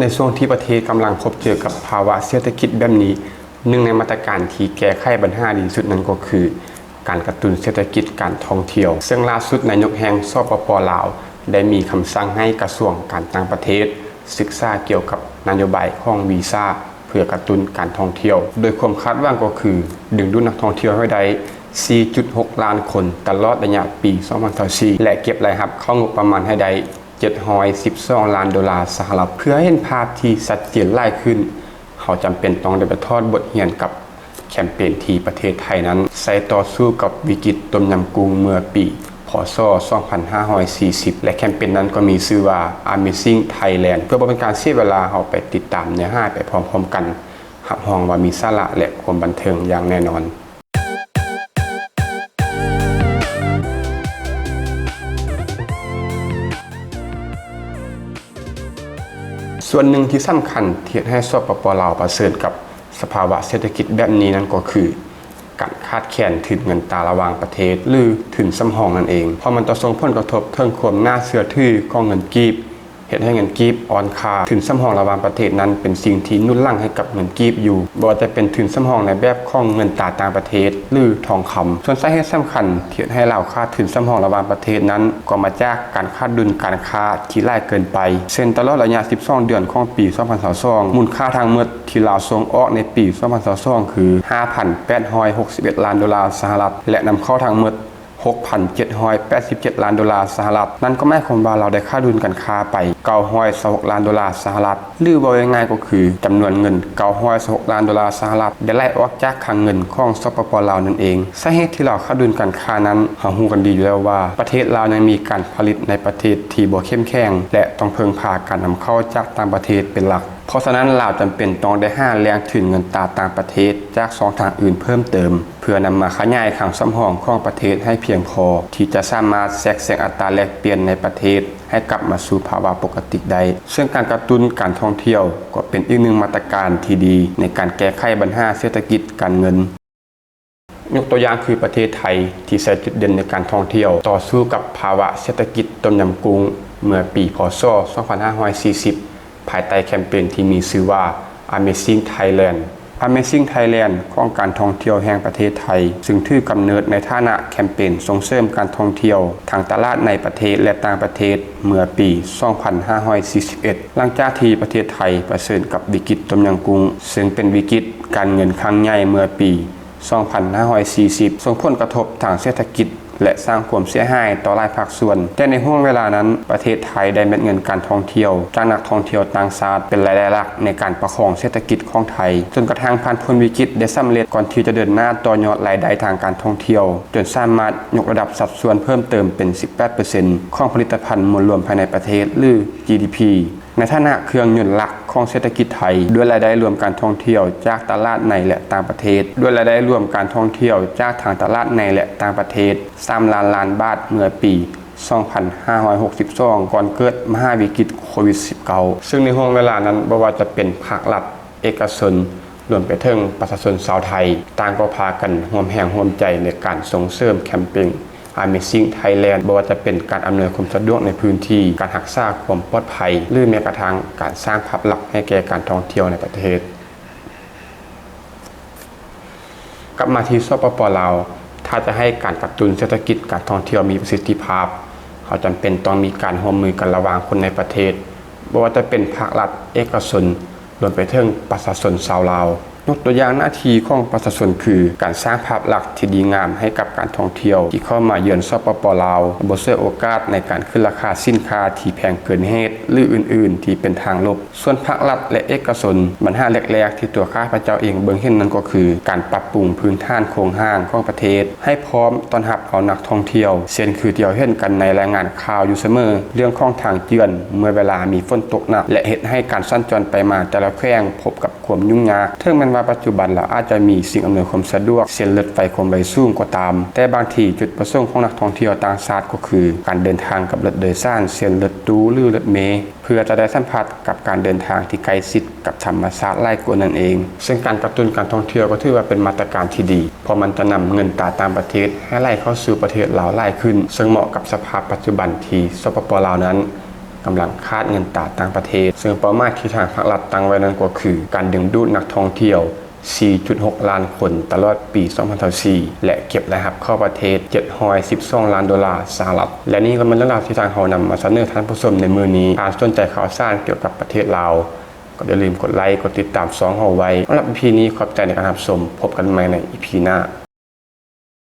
ในช่วงที่ประเทศกำลังพบเจอกับภาวะเศรษฐกิจแบบนี้หนึ่งในมาตรการที่แก้ไขปัญหาดีที่สุดนั้นก็คือ การกระตุ้นเศรษฐกิจการท่องเที่ยว ซึ่งล่าสุดนายกแห่งสปปลาว ได้มีคำสั่งให้กระทรวงการต่างประเทศ ศึกษาเกี่ยวกับนโยบายของวีซ่าเพื่อกระตุ้นการท่องเที่ยว โดยความคาดหวังก็คือ ดึงดูดนักท่องเที่ยวให้ได้ 4.6 ล้านคนตลอดระยะปี 2024และเก็บรายรับเข้างบประมาณให้ได้ 712ล้านดอลลาร์สหรัฐเพื่อให้เห็นภาพที่ชัดเจนหลายขึ้น เขาจำเป็นต้องได้ไปทอดบทเรียนกับแคมเปญที่ประเทศไทยนั้นใส่ต่อสู้กับวิกฤตต้มยำกุ้งเมื่อปีพศ2540 และแคมเปญนั้นก็มีชื่อว่า Amazing Thailand เพื่อบ่เป็นการเสียเวลาเราไปติดตามเนื้อหาไปพร้อมๆกันหับห้องว่ามีสาระและความบันเทิงอย่างแน่นอน ส่วนหนึ่งที่สำคัญที่ให้สปปลาวประเสริฐกับสภาวะเศรษฐกิจแบบนี้นั้นก็คือการคาดแคลนถึงเงินตาระวางประเทศ หรือถึงสำหองนั่นเองเพราะมันจะส่งผลกระทบเทิงความน่าเชื่อถือของเงินกีบ เหตุให้เงินกีบอ่อนค่าถึงสำหองระหว่างประเทศนั้น เป็นสิ่งที่นุ่นลั่งให้กับเงินกีบอยู่บ่ว่าจะเป็นถึงสำหองในแบบของเงินตราต่างประเทศ หรือทองคำส่วนสาเหตุสำคัญที่ให้เราค่าถึงสำหองระหว่างประเทศนั้น ก็มาจากการคาดดุลการค้าที่หลายเกินไปเช่นตลอดระยะ 12 เดือนของปี 2022มูลค่าทางเมือที่ลาวส่งออกในปี 2022 คือ 5,861 ล้านดอลลาร์สหรัฐ และนำเข้าทางเมือ 6,787 ล้านดอลลาร์สหรัฐ นั่นก็หมายความว่าเราได้ค่าดุลการค้าไป926ล้านดอลลาร์สหรัฐ หรือว่าง่ายๆก็คือจำนวนเงิน926ล้านดอลลาร์สหรัฐได้ไล่ออกจากคลังเงินของสปปลาวนั่นเองสาเหตุที่เราค่าดุลการค้านั้นเรารู้กันดีอยู่แล้วว่า ประเทศลาวยังมีการผลิตในประเทศที่บ่เข้มแข็งและต้องเพึ่งพาการนำเข้าจากต่างประเทศเป็นหลัก เพราะฉะนั้นลาวจำเป็นต้องได้ห้าแรงถึงเงินตราต่างประเทศจากสองทางอื่นเพิ่มเติม เพื่อนำมาขยายขังสำรองของประเทศให้เพียงพอ ที่จะสามารถแทรกแซงอัตราแลกเปลี่ยนในประเทศ ให้กลับมาสู่ภาวะปกติได้ซึ่งการกระตุ้นการท่องเที่ยว ก็เป็นอีกหนึ่งมาตรการที่ดี ในการแก้ไขปัญหาเศรษฐกิจการเงินยกตัวอย่างคือประเทศไทยที่ใช้จุดเด่นในการท่องเที่ยว ต่อสู้กับภาวะเศรษฐกิจต้มยำกุ้งเมื่อปีพศ 2540 ภายใต้แคมเปญที่มีชื่อว่า Amazing Thailand Amazing Thailand ของการท่องเที่ยวแห่งประเทศไทย ซึ่งถือกำเนิดในฐานะแคมเปญส่งเสริมการท่องเที่ยวทางตลาดในประเทศและต่างประเทศเมื่อปี 2541 หลังจากที่ประเทศไทยประเสริญกับวิกฤตต้มยำกุ้งซึ่งเป็นวิกฤตการเงินครั้งใหญ่เมื่อปี 2540 ส่งผลกระทบทางเศรษฐกิจ และสร้างความเสียหายต่อหลายภาคส่วน แต่ในห่วงเวลานั้นประเทศไทยได้เม็ดเงินการท่องเที่ยวจากนักท่องเที่ยวต่างชาติเป็นรายได้หลักในการประคองเศรษฐกิจของไทย จนกระทั่งผ่านพ้นวิกฤตได้สำเร็จก่อนที่จะเดินหน้าต่อยอดรายได้ทางการท่องเที่ยว จนสามารถยกระดับสัดส่วนเพิ่มเติมเป็น 18%ของผลิตภัณฑ์มวลรวมภายในประเทศหรือ GDP ในฐานะเครื่องยนต์หลัก ของเศรษฐกิจไทย ด้วยรายได้รวมการท่องเที่ยวจากตลาดในและต่างประเทศ ด้วยรายได้รวมการท่องเที่ยวจากทางตลาดในและต่างประเทศ3ล้านล้านบาทเมื่อปี2562 ก่อนเกิดมหาวิกฤตโควิด -19 ซึ่งในห่วงเวลานั้นบ่ว่าจะเป็นภาครัฐเอกชนรวมไปถึงประชาชนชาวไทย ต่างก็พากันร่วมแรงร่วมใจในการส่งเสริมแคมเปญ Amazing Thailand บ่ว่าจะเป็นการอำนวยความสะดวกในพื้นที่ การรักษาความปลอดภัย หรือแม้กระทั่งการสร้างภาพลักษณ์ให้แก่การท่องเที่ยวในประเทศ กลับมาที่สปปลาวถ้าจะให้การกระตุ้นเศรษฐกิจการท่องเที่ยวมีประสิทธิภาพ เขาจำเป็นต้องมีการร่วมมือกันระหว่างคนในประเทศบ่ว่าจะเป็นภาครัฐเอกชนรวมไปถึงประชาชนชาวลาว ยกตัวอย่างหน้าที่ของประชาชนคือ การสร้างภาพลักษณ์ที่ดีงามให้กับการท่องเที่ยว ที่เข้ามาเยือนสปปลาวบ่เสียโอกาสในการขึ้นราคาสินค้าที่แพงเกินเหตุ หรืออื่น ๆ ที่เป็นทางลบ ส่วนภาครัฐและเอกชนปัญหาแรก ๆ ที่ตัวข้าพเจ้าเองเบิ่งเห็นนั้นก็คือ การปรับปรุงพื้นฐานโครงห้างของประเทศ ให้พร้อมต้อนรับเอานักท่องเที่ยวเช่นคือที่เราเห็นกันในรายงานข่าวอยู่เสมอเรื่องของทางเจือน เมื่อเวลามีฝนตกหนักและเหตุให้การสัญจรไปมาแต่ละแขวงพบกับความยุ่งยากถึงแม้ว่าปัจจุบันเราอาจจะมีสิ่งอำนวยความสะดวกเช่นรถไฟความเร็วสูงก็ตาม แต่บางทีจุดประสงค์ของนักท่องเที่ยวต่างชาติก็คือ การเดินทางกับรถโดยสารเช่นรถตู้หรือรถเมล์เพื่อจะได้สัมผัสกับการเดินทางที่ใกล้ชิดกับธรรมชาติไล่กว่านั่นเอง ซึ่งการกระตุ้นการท่องเที่ยวก็ถือว่าเป็นมาตรการที่ดี เพราะมันจะนำเงินตราตางประเทศให้ไหลเข้าสู่ประเทศลาวไล่ขึ้น ซึ่งเหมาะกับสภาพปัจจุบันที่สปปลาวนั้น กำลังคาดเงินตราต่างประเทศ ซึ่งเป้าหมายที่ทางภาครัฐตั้งไว้นั้นก็คือ การดึงดูดนักท่องเที่ยว 4.6 ล้านคนตลอดปี 2024 และเก็บรายรับเข้าประเทศ 712 ล้านดอลลาร์สหรัฐ และนี่ก็เป็นเรื่องราวที่ทางเรานำมาเสนอท่านผู้ชมในมือนี้การสนใจข่าวสารเกี่ยวกับประเทศลาวก็อย่าลืมกดไลค์ กดติดตามสองเราไว้สำหรับ EP นี้ขอบใจในการรับชม พบกันใหม่ใน EP หน้า